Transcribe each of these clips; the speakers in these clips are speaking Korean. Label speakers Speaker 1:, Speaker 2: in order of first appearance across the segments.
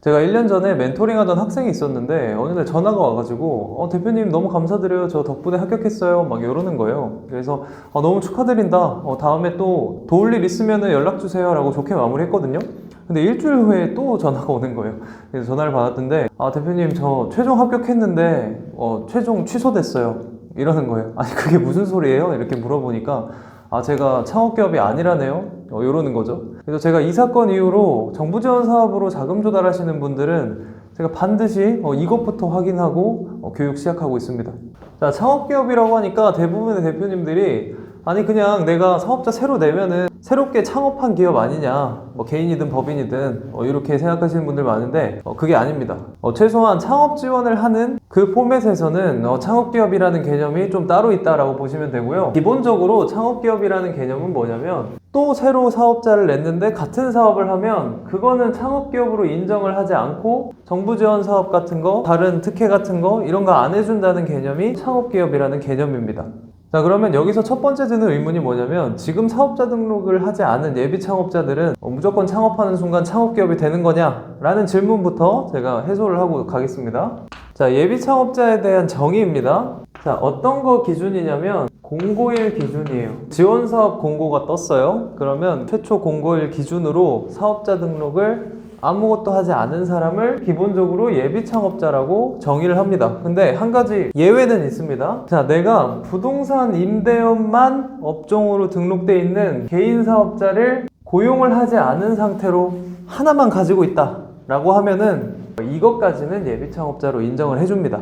Speaker 1: 제가 1년 전에 멘토링 하던 학생이 있었는데 어느 날 전화가 와가지고 어, 대표님 너무 감사드려요. 저 덕분에 합격했어요. 막 이러는 거예요. 그래서 어, 너무 축하드린다. 어, 다음에 또 도울 일 있으면 연락 주세요. 라고 좋게 마무리했거든요. 근데 일주일 후에 또 전화가 오는 거예요. 그래서 전화를 받았는데 아 대표님 저 최종 합격했는데 어, 최종 취소됐어요. 이러는 거예요. 아니 그게 무슨 소리예요? 이렇게 물어보니까 아 제가 창업기업이 아니라네요. 어, 이러는 거죠. 그래서 제가 이 사건 이후로 정부 지원 사업으로 자금 조달하시는 분들은 제가 반드시 어, 이것부터 확인하고 어, 교육 시작하고 있습니다. 자 창업기업이라고 하니까 대부분의 대표님들이 아니 그냥 내가 사업자 새로 내면은 새롭게 창업한 기업 아니냐 뭐 개인이든 법인이든 어, 이렇게 생각하시는 분들 많은데 어, 그게 아닙니다. 어, 최소한 창업 지원을 하는 그 포맷에서는 어, 창업기업이라는 개념이 좀 따로 있다라고 보시면 되고요. 기본적으로 창업기업이라는 개념은 뭐냐면 또 새로 사업자를 냈는데 같은 사업을 하면 그거는 창업기업으로 인정을 하지 않고 정부 지원 사업 같은 거 다른 특혜 같은 거 이런 거 안 해준다는 개념이 창업기업이라는 개념입니다 자 그러면 여기서 첫 번째 드는 의문이 뭐냐면 지금 사업자 등록을 하지 않은 예비 창업자들은 어, 무조건 창업하는 순간 창업기업이 되는 거냐? 라는 질문부터 제가 해소를 하고 가겠습니다. 자 예비 창업자에 대한 정의입니다. 자 어떤 거 기준이냐면 공고일 기준이에요. 지원 사업 공고가 떴어요. 그러면 최초 공고일 기준으로 사업자 등록을 아무것도 하지 않은 사람을 기본적으로 예비 창업자라고 정의를 합니다. 근데 한 가지 예외는 있습니다. 자, 내가 부동산 임대업만 업종으로 등록돼 있는 개인 사업자를 고용을 하지 않은 상태로 하나만 가지고 있다 라고 하면은 이것까지는 예비 창업자로 인정을 해줍니다.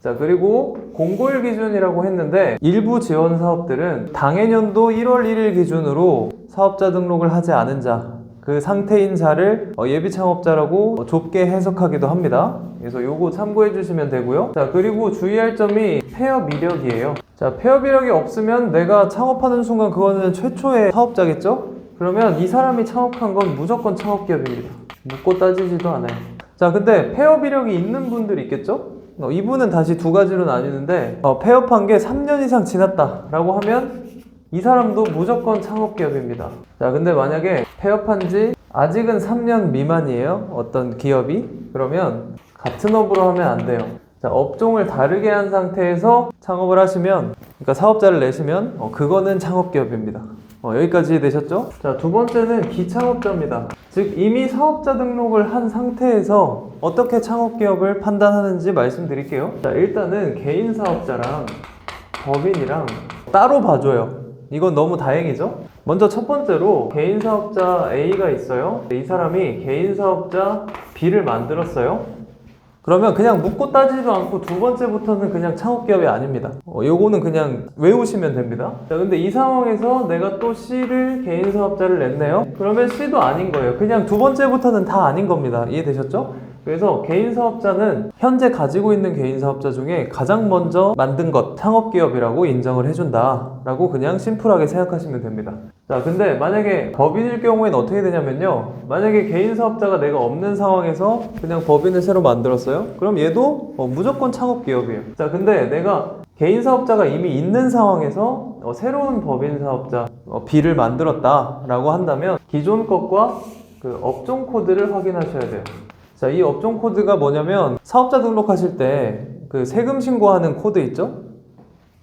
Speaker 1: 자, 그리고 공고일 기준이라고 했는데 일부 지원 사업들은 당해년도 1월 1일 기준으로 사업자 등록을 하지 않은 자, 그 상태인 자를 어, 예비 창업자라고 어, 좁게 해석하기도 합니다. 그래서 요거 참고해 주시면 되고요. 자, 그리고 주의할 점이 폐업 이력이에요. 자, 폐업 이력이 없으면 내가 창업하는 순간 그거는 최초의 사업자겠죠? 그러면 이 사람이 창업한 건 무조건 창업기업입니다. 묻고 따지지도 않아요. 자, 근데 폐업 이력이 있는 분들이 있겠죠? 어, 이분은 다시 두 가지로 나뉘는데 어, 폐업한 게 3년 이상 지났다라고 하면 이 사람도 무조건 창업기업입니다. 자, 근데 만약에 폐업한 지 아직은 3년 미만이에요. 어떤 기업이. 그러면 같은 업으로 하면 안 돼요. 자, 업종을 다르게 한 상태에서 창업을 하시면, 그러니까 사업자를 내시면, 어, 그거는 창업기업입니다. 어, 여기까지 되셨죠? 자, 두 번째는 기창업자입니다. 즉, 이미 사업자 등록을 한 상태에서 어떻게 창업기업을 판단하는지 말씀드릴게요. 자, 일단은 개인 사업자랑 법인이랑 따로 봐줘요. 이건 너무 다행이죠? 먼저 첫 번째로 개인 사업자 A가 있어요. 이 사람이 개인 사업자 B를 만들었어요. 그러면 그냥 묻고 따지지도 않고 두 번째부터는 그냥 창업기업이 아닙니다. 어, 요거는 그냥 외우시면 됩니다. 자, 근데 이 상황에서 내가 또 C를 개인 사업자를 냈네요. 그러면 C도 아닌 거예요. 그냥 두 번째부터는 다 아닌 겁니다. 이해되셨죠? 그래서 개인 사업자는 현재 가지고 있는 개인 사업자 중에 가장 먼저 만든 것, 창업기업이라고 인정을 해준다. 라고 그냥 심플하게 생각하시면 됩니다. 자, 근데 만약에 법인일 경우에는 어떻게 되냐면요. 만약에 개인 사업자가 내가 없는 상황에서 그냥 법인을 새로 만들었어요? 그럼 얘도 어, 무조건 창업기업이에요. 자, 근데 내가 개인 사업자가 이미 있는 상황에서 어, 새로운 법인 사업자 어, B를 만들었다 라고 한다면 기존 것과 그 업종 코드를 확인하셔야 돼요. 자, 이 업종 코드가 뭐냐면 사업자 등록하실 때 그 세금 신고하는 코드 있죠?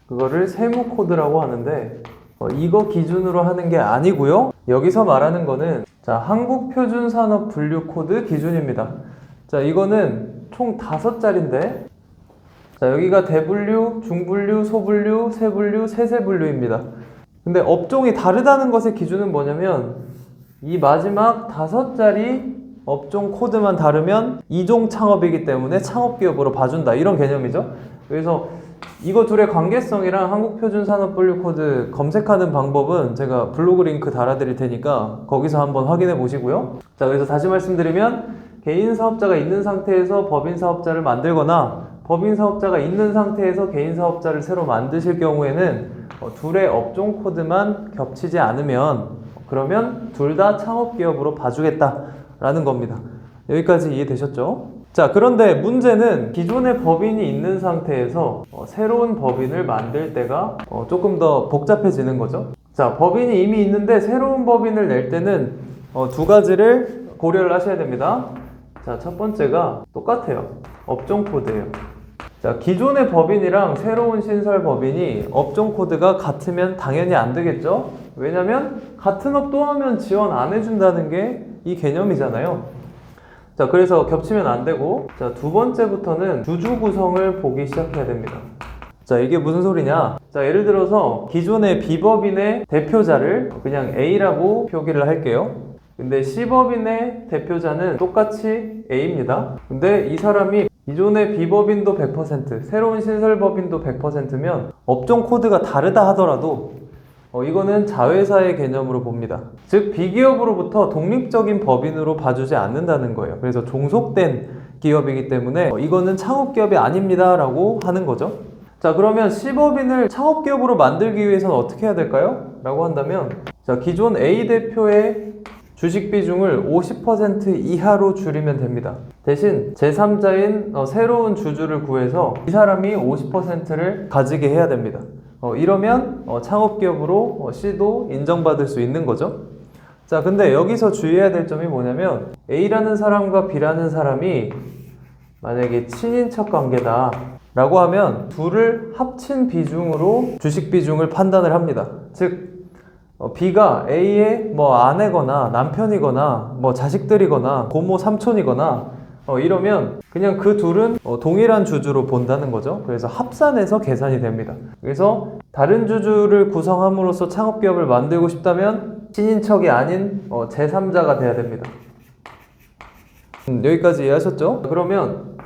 Speaker 1: 그거를 세무 코드라고 하는데 어, 이거 기준으로 하는 게 아니고요. 여기서 말하는 거는 자, 한국 표준 산업 분류 코드 기준입니다. 자, 이거는 총 다섯 자리인데 자, 여기가 대분류, 중분류, 소분류, 세분류, 세세분류입니다. 근데 업종이 다르다는 것의 기준은 뭐냐면 이 마지막 다섯 자리 업종 코드만 다르면 이종 창업이기 때문에 창업 기업으로 봐준다 이런 개념이죠. 그래서 이거 둘의 관계성이랑 한국표준산업분류 코드 검색하는 방법은 제가 블로그 링크 달아드릴 테니까 거기서 한번 확인해 보시고요. 자, 그래서 다시 말씀드리면 개인 사업자가 있는 상태에서 법인 사업자를 만들거나 법인 사업자가 있는 상태에서 개인 사업자를 새로 만드실 경우에는 어, 둘의 업종 코드만 겹치지 않으면 그러면 둘 다 창업 기업으로 봐주겠다 라는 겁니다. 여기까지 이해되셨죠? 자, 그런데 문제는 기존의 법인이 있는 상태에서 어, 새로운 법인을 만들 때가 어, 조금 더 복잡해지는 거죠. 자, 법인이 이미 있는데 새로운 법인을 낼 때는 어, 두 가지를 고려를 하셔야 됩니다. 자, 첫 번째가 똑같아요. 업종 코드예요. 자, 기존의 법인이랑 새로운 신설 법인이 업종 코드가 같으면 당연히 안 되겠죠? 왜냐면 같은 업또 하면 지원 안 해준다는 게 이 개념이잖아요. 자, 그래서 겹치면 안 되고, 자, 두 번째부터는 주주 구성을 보기 시작해야 됩니다. 자, 이게 무슨 소리냐? 자, 예를 들어서 기존의 B법인의 대표자를 그냥 A라고 표기를 할게요. 근데 C법인의 대표자는 똑같이 A입니다. 근데 이 사람이 기존의 B법인도 100%, 새로운 신설법인도 100%면 업종 코드가 다르다 하더라도 어, 이거는 자회사의 개념으로 봅니다. 즉, 비기업으로부터 독립적인 법인으로 봐주지 않는다는 거예요. 그래서 종속된 기업이기 때문에 어, 이거는 창업기업이 아닙니다. 라고 하는 거죠. 자, 그러면 C법인을 창업기업으로 만들기 위해서는 어떻게 해야 될까요? 라고 한다면, 자, 기존 A 대표의 주식 비중을 50% 이하로 줄이면 됩니다. 대신 제3자인 어, 새로운 주주를 구해서 이 사람이 50%를 가지게 해야 됩니다. 어, 이러면 어, 창업기업으로 어, C도 인정받을 수 있는 거죠. 자, 근데 여기서 주의해야 될 점이 뭐냐면 A라는 사람과 B라는 사람이 만약에 친인척 관계다 라고 하면 둘을 합친 비중으로 주식 비중을 판단을 합니다. 즉 어, B가 A의 뭐 아내거나 남편이거나 뭐 자식들이거나 고모 삼촌이거나 어, 이러면 그냥 그 둘은 어, 동일한 주주로 본다는 거죠. 그래서 합산해서 계산이 됩니다. 그래서 다른 주주를 구성함으로써 창업기업을 만들고 싶다면 친인척이 아닌 어, 제3자가 돼야 됩니다. 음, 여기까지 이해하셨죠? 그러면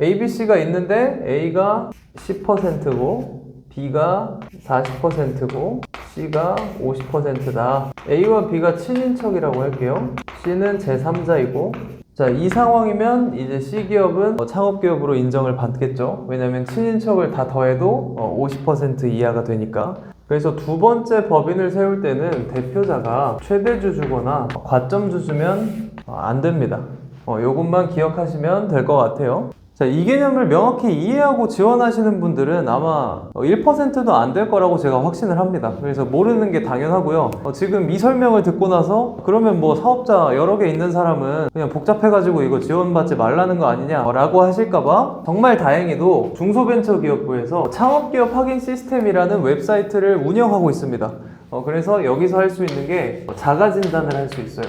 Speaker 1: A, B, C가 있는데 A가 10%고 B가 40%고 C가 50%다. A와 B가 친인척이라고 할게요. C는 제3자이고 자, 이 상황이면 이제 C 기업은 어, 창업 기업으로 인정을 받겠죠. 왜냐면 친인척을 다 더해도 어, 50% 이하가 되니까. 그래서 두 번째 법인을 세울 때는 대표자가 최대 주주거나 과점 주주면 어, 안 됩니다. 어, 요것만 기억하시면 될 것 같아요. 자, 이 개념을 명확히 이해하고 지원하시는 분들은 아마 1%도 안 될 거라고 제가 확신을 합니다. 그래서 모르는 게 당연하고요. 어, 지금 이 설명을 듣고 나서 그러면 뭐 사업자 여러 개 있는 사람은 그냥 복잡해가지고 이거 지원받지 말라는 거 아니냐라고 하실까봐 정말 다행히도 중소벤처기업부에서 창업기업 확인 시스템이라는 웹사이트를 운영하고 있습니다. 어, 그래서 여기서 할 수 있는 게 자가 진단을 할 수 있어요.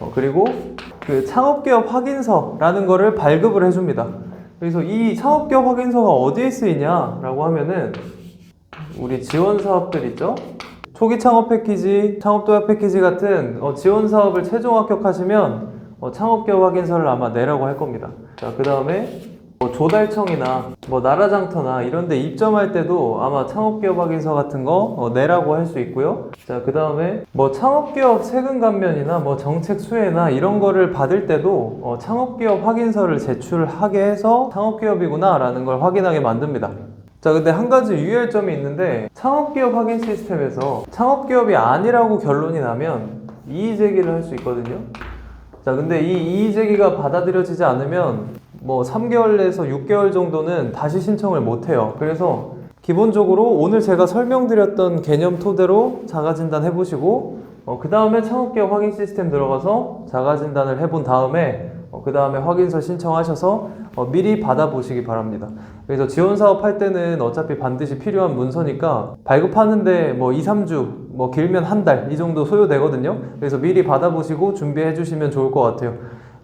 Speaker 1: 어, 그리고 그 창업기업 확인서라는 거를 발급을 해줍니다. 그래서 이 창업기업 확인서가 어디에 쓰이냐라고 하면은 우리 지원 사업들 있죠? 초기 창업 패키지, 창업 도약 패키지 같은 어, 지원 사업을 최종 합격하시면 어, 창업기업 확인서를 아마 내라고 할 겁니다. 자, 그 다음에 뭐 조달청이나 뭐 나라장터나 이런 데 입점할 때도 아마 창업기업 확인서 같은 거 어, 내라고 할 수 있고요. 자, 그 다음에 뭐 창업기업 세금 감면이나 뭐 정책 수혜나 이런 거를 받을 때도 어, 창업기업 확인서를 제출하게 해서 창업기업이구나 라는 걸 확인하게 만듭니다. 자, 근데 한 가지 유의할 점이 있는데 창업기업 확인 시스템에서 창업기업이 아니라고 결론이 나면 이의 제기를 할 수 있거든요. 자, 근데 이 이의 제기가 받아들여지지 않으면 뭐 3개월 내에서 6개월 정도는 다시 신청을 못 해요. 그래서 기본적으로 오늘 제가 설명드렸던 개념 토대로 자가진단 해보시고 어, 그 다음에 창업기업 확인 시스템 들어가서 자가진단을 해본 다음에 어, 그 다음에 확인서 신청하셔서 어, 미리 받아보시기 바랍니다. 그래서 지원 사업 할 때는 어차피 반드시 필요한 문서니까 발급하는데 뭐 2, 3주, 뭐 길면 한 달 이 정도 소요되거든요. 그래서 미리 받아보시고 준비해 주시면 좋을 것 같아요.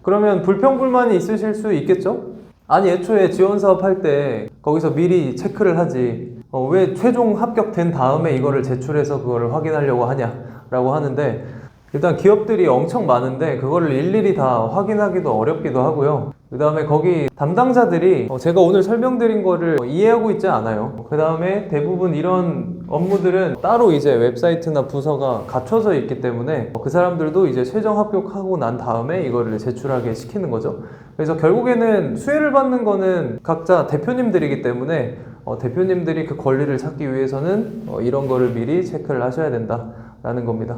Speaker 1: 그러면 불평불만이 있으실 수 있겠죠? 아니 애초에 지원 사업 할 때 거기서 미리 체크를 하지 어, 왜 최종 합격된 다음에 이거를 제출해서 그거를 확인하려고 하냐라고 하는데 일단 기업들이 엄청 많은데 그거를 일일이 다 확인하기도 어렵기도 하고요. 그 다음에 거기 담당자들이 어, 제가 오늘 설명드린 거를 이해하고 있지 않아요. 그 다음에 대부분 이런 업무들은 따로 이제 웹사이트나 부서가 갖춰져 있기 때문에 그 사람들도 이제 최종 합격하고 난 다음에 이거를 제출하게 시키는 거죠. 그래서 결국에는 수혜를 받는 거는 각자 대표님들이기 때문에 어, 대표님들이 그 권리를 찾기 위해서는 어, 이런 거를 미리 체크를 하셔야 된다라는 겁니다.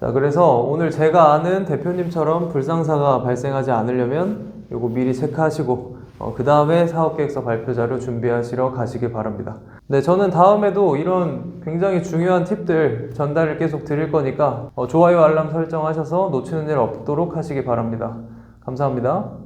Speaker 1: 자, 그래서 오늘 제가 아는 대표님처럼 불상사가 발생하지 않으려면 요거 미리 체크하시고 어, 그 다음에 사업계획서 발표 자료 준비하시러 가시기 바랍니다. 네, 저는 다음에도 이런 굉장히 중요한 팁들 전달을 계속 드릴 거니까 어, 좋아요 알람 설정하셔서 놓치는 일 없도록 하시기 바랍니다. 감사합니다.